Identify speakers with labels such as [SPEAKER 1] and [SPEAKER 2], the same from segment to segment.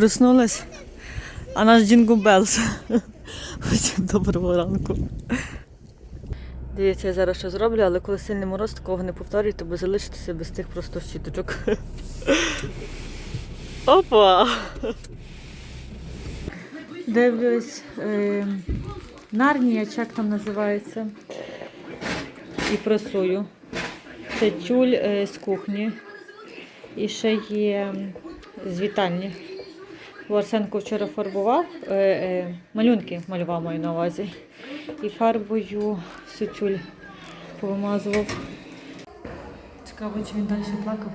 [SPEAKER 1] Проснулась, а наш Джінгу Белс. Доброго ранку. Дивіться, я зараз що зроблю, але коли сильний мороз, такого не повторюйте, бо залишитися без тих просто щіточок. Опа! Дивлюсь, е, Нарнія, як там називається. І прасую. Це тюль е, з кухні. І ще є з вітальні. Бо Арсенко вчора фарбував, е, е, малюнки малював маю на увазі. І фарбою всю тюль повимазував. Цікаво, чи він далі плакав.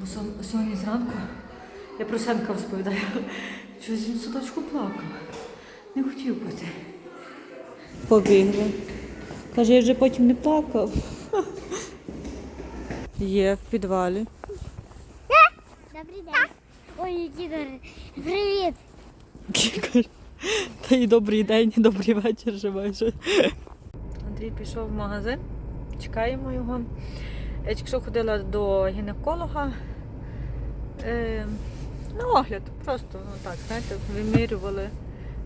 [SPEAKER 1] Бо сьогодні зранку я про Сенка розповідаю. Щось він садочку плакав. Не хотів бути. Побігли. Каже, я вже потім не плакав. Є в підвалі.
[SPEAKER 2] Ой, які. Привіт.
[SPEAKER 1] Каже, Та й добрий день, добрий вечір вже майже. Андрій пішов в магазин, чекаємо його. Я тільки що ходила до гінеколога. Е, на огляд, просто ну так, знаєте, вимірювали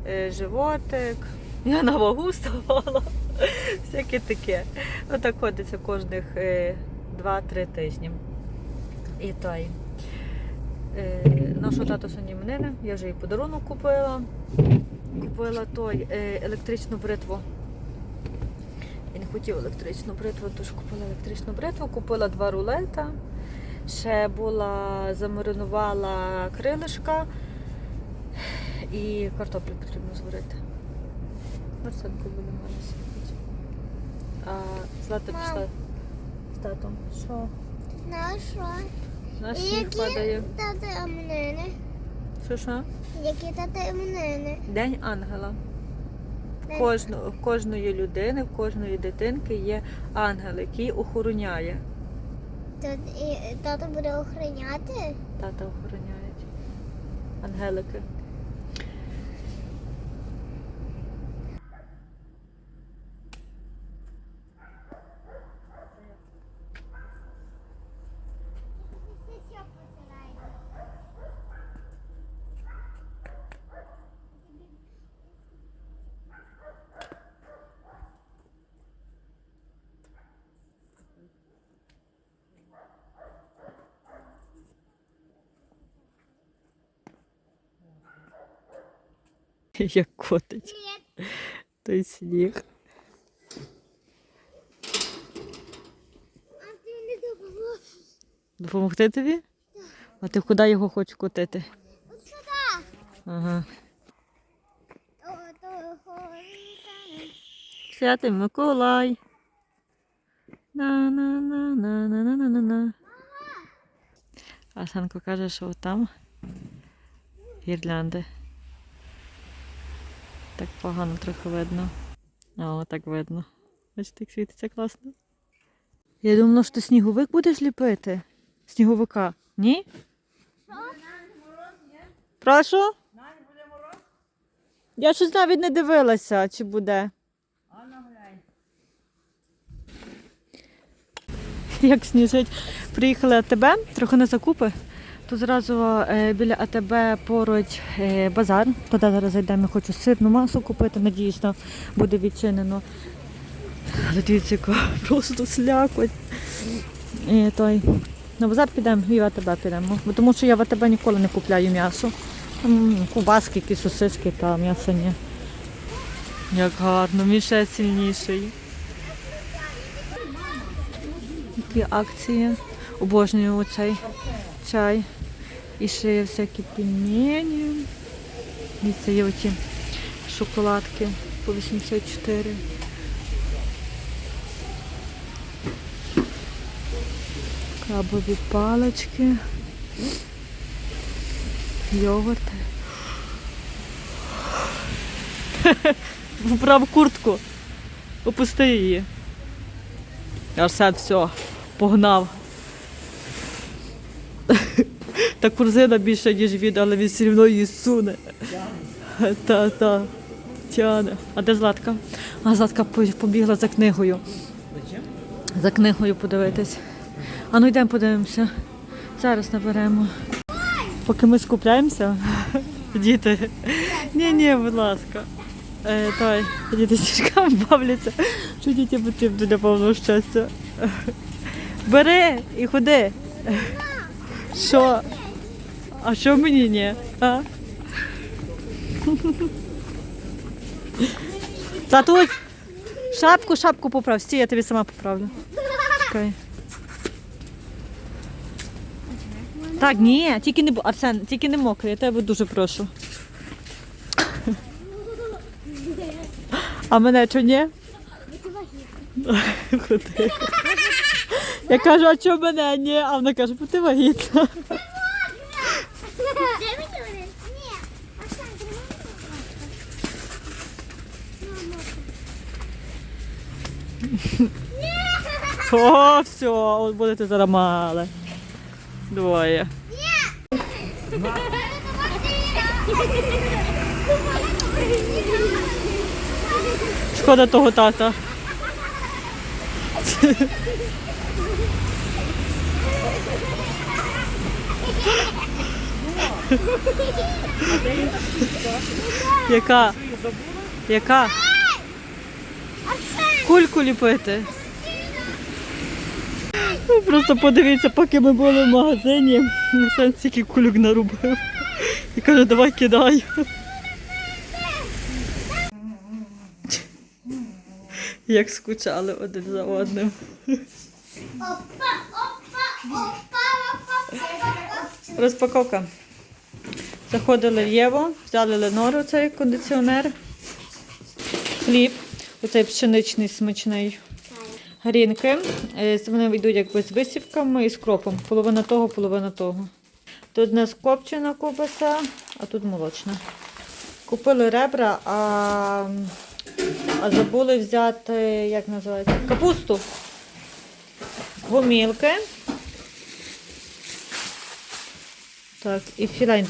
[SPEAKER 1] е, животик. Я на вагу ставала. Всяке таке. Ну так ходиться кожних е, 2-3 тижні. І той. Е, нашого тата сьогодні іменини, я вже і подарунок купила. Купила той е, електричну бритву. Він хотів електричну бритву, тож купила електричну бритву, купила два рулета. Ще була, замаринувала крилишка і картоплю потрібно зварити. Марсенко буде мене сидіти. А Злата пішла з татом. Що?
[SPEAKER 2] Знаєш що?
[SPEAKER 1] На сніг
[SPEAKER 2] Які
[SPEAKER 1] падає.
[SPEAKER 2] тати іменини?
[SPEAKER 1] Що що?
[SPEAKER 2] Які тати іменини?
[SPEAKER 1] День ангела. В, кожну, в кожної людини, в кожної дитинки є ангел, який охороняє.
[SPEAKER 2] Тато буде охороняти?
[SPEAKER 1] Тата охороняють. Ангелики. Як котить. Той сніг.
[SPEAKER 2] А ти не допоможеш.
[SPEAKER 1] Допомогти тобі? А ти куди його хочеш котити?
[SPEAKER 2] Сюди.
[SPEAKER 1] Ага. Святий Миколай. на на на на на на на на на А Санко каже, що там гірлянди. Так погано трохи видно. О, так видно. Бачите, як світиться класно. Я думала, що ти сніговик будеш ліпити. Сніговика. Ні? Прошу? Я щось навіть не дивилася, чи буде. Як сніжить. Приїхали АТБ, трохи на закупи. Тут зразу е, біля АТБ поруч е, базар. Туди зараз зайдемо, хочу сирну масу купити, надіюсь, там буде відчинено. Дивіться, просто слякоть. І той. На базар підемо і в АТБ підемо. Тому що я в АТБ ніколи не купляю м'ясо. Кубаски, якісь сосиски та м'ясо ні. Як гарно, мій ще сильніший. Які акції. Обожнюю оцей чай. І ще є всякі пельмені. Дивіться, є оті шоколадки по 84. Крабові палички. Йогурти. Вбрав куртку. Опусти її. Арсен все, погнав. Та корзина більше, ніж він, але він все одно її суне. Та, та, тяне. А де Златка? А Златка побігла за книгою. За книгою подивитись. А ну йдемо подивимося. Зараз наберемо. поки ми скупляємося, діти. Ні, ні, будь ласка. Е, той, діти стіжками бавляться, що діти потрібно для повного щастя. Бери і ходи. Що? А що мені ні? А? Татусь, шапку, шапку поправ. Стій, я тобі сама поправлю. Чекай. Так, ні, тільки не бу- Арсен, тільки не мокрий, я тебе дуже прошу. А мене що ні? Я кажу, а чого мене ні? А вона каже, бо ти вагітна.
[SPEAKER 2] Де мені вони? Ні. Оксан,
[SPEAKER 1] О, все, от будете зараз мали. Двоє. Шкода того тата. Яка? Яка? Кульку ліпити. Просто подивіться, поки ми були в магазині, Арсен стільки кульок нарубив. І каже, давай кидай. Як скучали один за одним. Розпаковка. Заходили в Єво, взяли Ленору, цей кондиціонер, хліб, оцей пшеничний смачний. Грінки. Е, Вони йдуть якби з висівками і з кропом. Половина того, половина того. Тут у нас копчена ковбаса, а тут молочна. Купили ребра, а, а забули взяти, як називається, капусту. Гомілки. Так, і філа.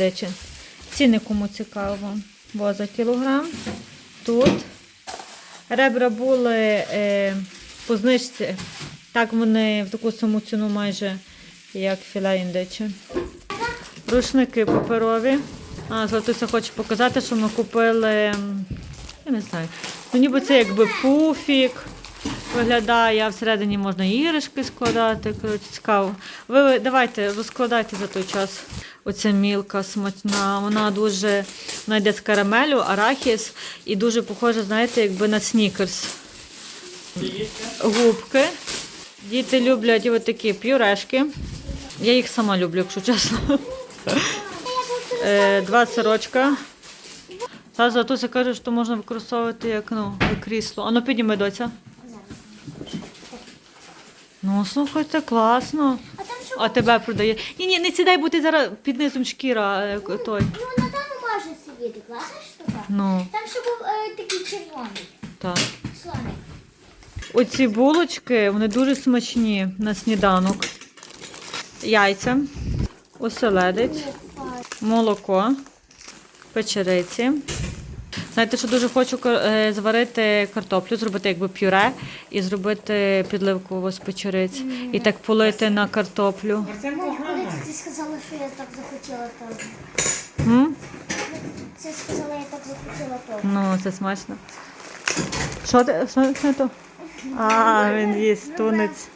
[SPEAKER 1] Ціни кому цікаво. Бо за кілограм. Тут. Ребра були е, по знижці. Так вони в таку саму ціну майже, як філе індичі. Рушники паперові. А, Златуся хоче показати, що ми купили. Я не знаю. Ну, ніби це якби пуфік виглядає, а всередині можна іграшки складати. Коротше, цікаво. Ви давайте розкладайте за той час. Оця мілка смачна. Вона дуже вона йде з карамелю, арахіс і дуже похожа, знаєте, якби на снікерс. Губки. Діти люблять такі пюрешки. Я їх сама люблю, якщо чесно. Е, Два сирочка. Та Златуся каже, що можна використовувати як, ну, як крісло. А ну підніми доця. Ну, слухайте, класно.
[SPEAKER 2] А
[SPEAKER 1] тебе продає. Ні, ні, не сідай, бо ти зараз під низом шкіра е, той.
[SPEAKER 2] Ну, на тому може сидіти. Класна штука.
[SPEAKER 1] Ну,
[SPEAKER 2] Там ще був е, такий червоний.
[SPEAKER 1] так.
[SPEAKER 2] Слоник.
[SPEAKER 1] Оці булочки, вони дуже смачні на сніданок. Яйця, оселедець, молоко, печериці. Знаєте, що дуже хочу е, зварити картоплю, зробити якби пюре і зробити підливку з печериць. І так полити на картоплю.
[SPEAKER 2] Коли ти сказала, що я так захотіла, то... Це сказала, я так захотіла, то...
[SPEAKER 1] Ну, це смачно. Що ти? Що це то? А, він їсть тунець.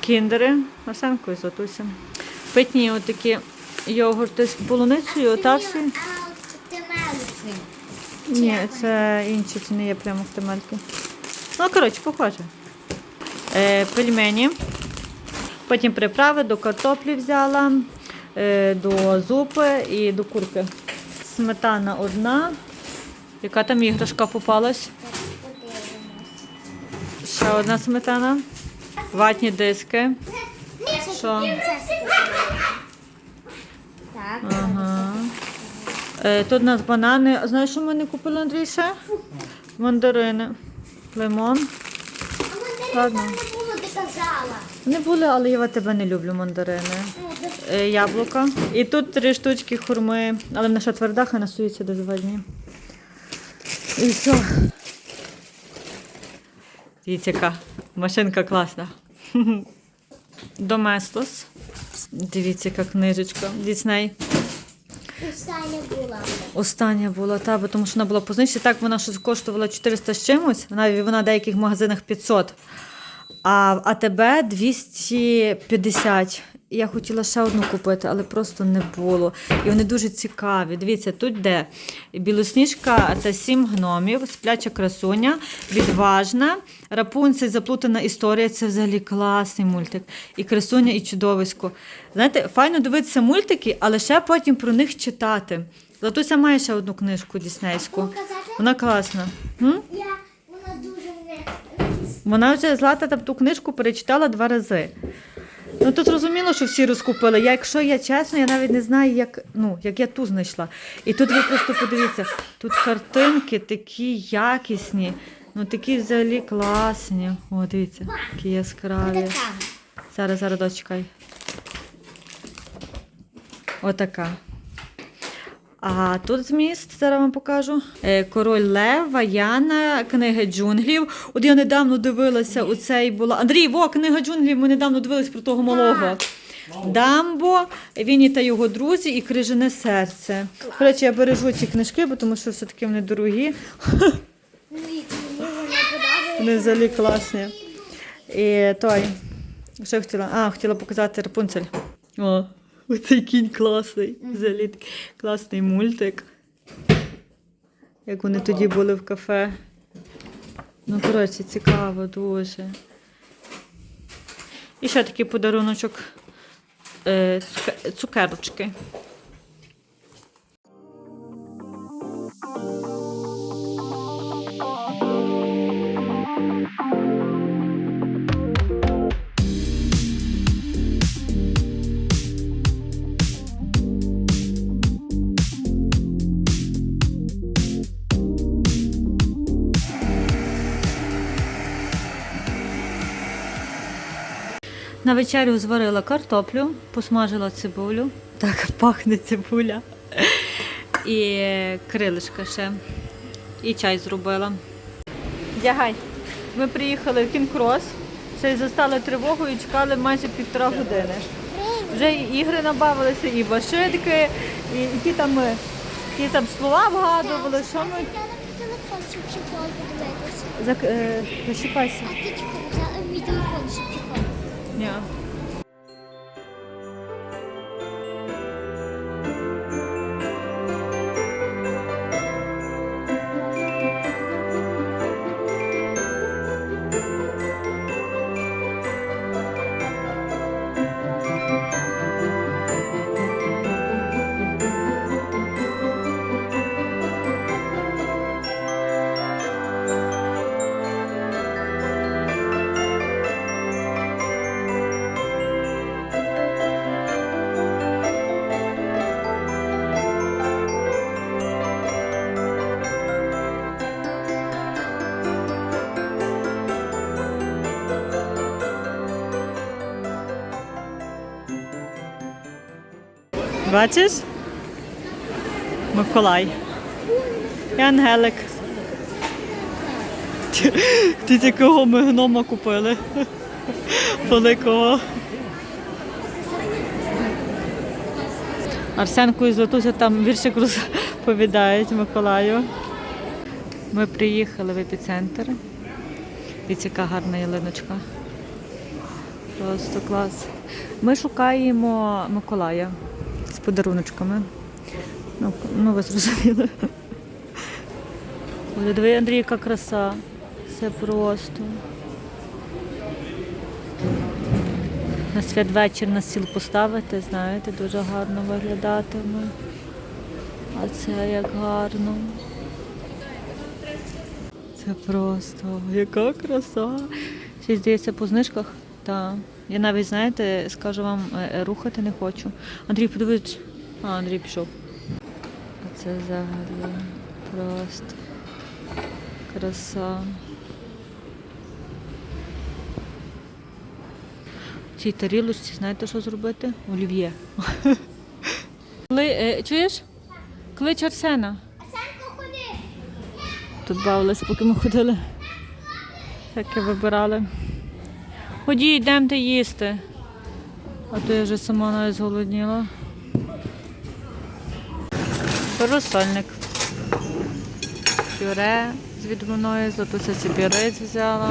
[SPEAKER 1] Кіндери, Арсенко і Златуся. Питні отакі йогурти з полуницею,
[SPEAKER 2] мелицин.
[SPEAKER 1] Ні, це інші, це не є прямо в темельки. Ну, коротше, похоже. Е, пельмені. Потім приправи до картоплі взяла, е, до зупи і до курки. Сметана одна. Яка там іграшка попалась? Ще одна сметана. Ватні диски. Що? Ага. Е, тут у нас банани. Знаєш, що ми не купили, Андрій, ще? Мандарини. Лимон. Ладно.
[SPEAKER 2] не
[SPEAKER 1] були, але я тебе не люблю мандарини. Е, яблука. І тут три штучки хурми, але вона ще тверда, хай насується до два. І все. Дивіться, яка машинка класна. Доместос. Дивіться, яка книжечка. Дісней.
[SPEAKER 2] Остання була.
[SPEAKER 1] Остання була, та, бо тому що вона була по. Так вона щось коштувала 400 з чимось, вона, вона в деяких магазинах 500. А АТБ 250. Я хотіла ще одну купити, але просто не було. І вони дуже цікаві. Дивіться, тут де білосніжка та сім гномів, спляча красуня, відважна, рапунцель, заплутана історія. Це взагалі класний мультик. І красуня, і чудовисько. Знаєте, файно дивитися мультики, але ще потім про них читати. Златуся має ще одну книжку діснейську. Вона класна. М?
[SPEAKER 2] Вона.
[SPEAKER 1] Вже Злата ту книжку перечитала два рази. Ну тут зрозуміло, що всі розкупили. Я, якщо я чесно, я навіть не знаю, як, ну, як я ту знайшла. І тут ви просто подивіться, тут картинки такі якісні, ну такі взагалі класні. О, дивіться, які яскраві. Зараз, зараз дочекай. Отака. А тут зміст, зараз вам покажу. Е, Король Лев, Ваяна, книги джунглів. От я недавно дивилася, у цей була. Андрій, во, книга джунглів, ми недавно дивились про того малого. Дамбо, Вінні та його друзі і крижане серце. До речі, я бережу ці книжки, бо тому що все-таки вони дорогі. Вони взагалі класні. І той. Що я хотіла? А, хотіла показати Рапунцель. О, оцей кінь класний. Взагалі класний мультик. Як вони тоді були в кафе. Ну, коротше, цікаво дуже. І ще такий подаруночок. Е, цукерочки. На вечерю зварила картоплю, посмажила цибулю. Так пахне цибуля. І крилишка ще. І чай зробила. Дягай. Ми приїхали в Кінкрос. Ще й застали тривогу і чекали майже півтора години. Вже і ігри набавилися, і башитки, і які там, е, які там слова вгадували. Що ми
[SPEAKER 2] телефон, щоб подивитися.
[SPEAKER 1] Зак... Е, зачіпайся.
[SPEAKER 2] А ти чехол мій телефон, щоб чехол.
[SPEAKER 1] Ні. Бачиш? Миколай. І Ангелик. Ти якого ми гнома купили? Великого. Арсенку і Златуся там віршик розповідають Миколаю. Ми приїхали в епіцентр. Дивіться, яка гарна ялиночка. Просто клас. Ми шукаємо Миколая подаруночками. Ну, ну ви зрозуміли. Ой, диви, Андрій, яка краса. Це просто. На святвечір на стіл поставити, знаєте, дуже гарно виглядатиме. А це як гарно. Це просто яка краса. Ще здається по знижках. Так. Я навіть, знаєте, скажу вам, е, е, рухати не хочу. Андрій, подивись. А, Андрій пішов. А це взагалі просто краса. В цій тарілочці, знаєте, що зробити? Олів'є. Е, чуєш? Клич Арсена.
[SPEAKER 2] Арсенко, ходи.
[SPEAKER 1] Тут бавилися, поки ми ходили. Таке вибирали. Ходіть, йдемте їсти. А то я вже сама навіть зголодніла. Розсольник. Пюре з відбивною, златуся цибірець взяла.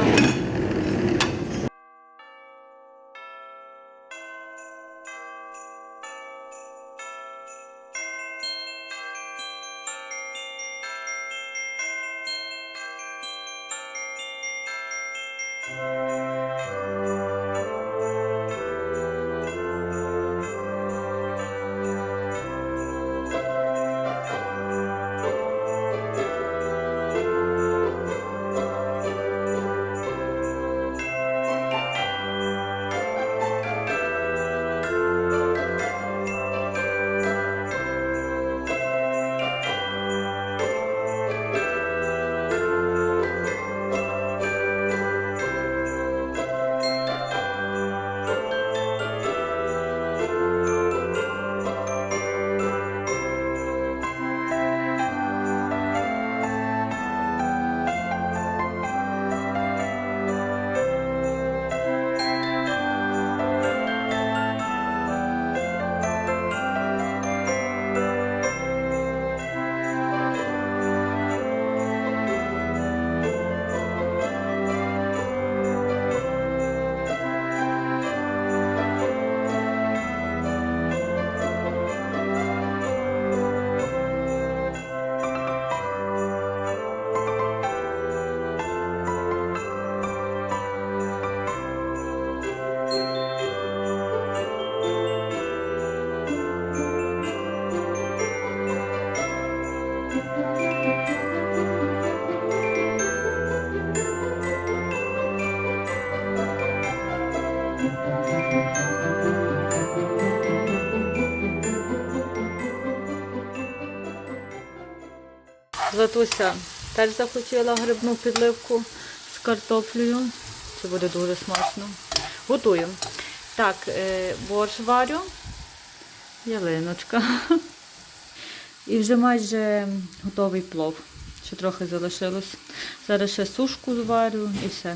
[SPEAKER 1] Златуся теж захотіла грибну підливку з картоплею. Це буде дуже смачно. Готую. Так, е, борщ варю, ялиночка. І вже майже готовий плов. Ще трохи залишилось. Зараз ще сушку зварю і все.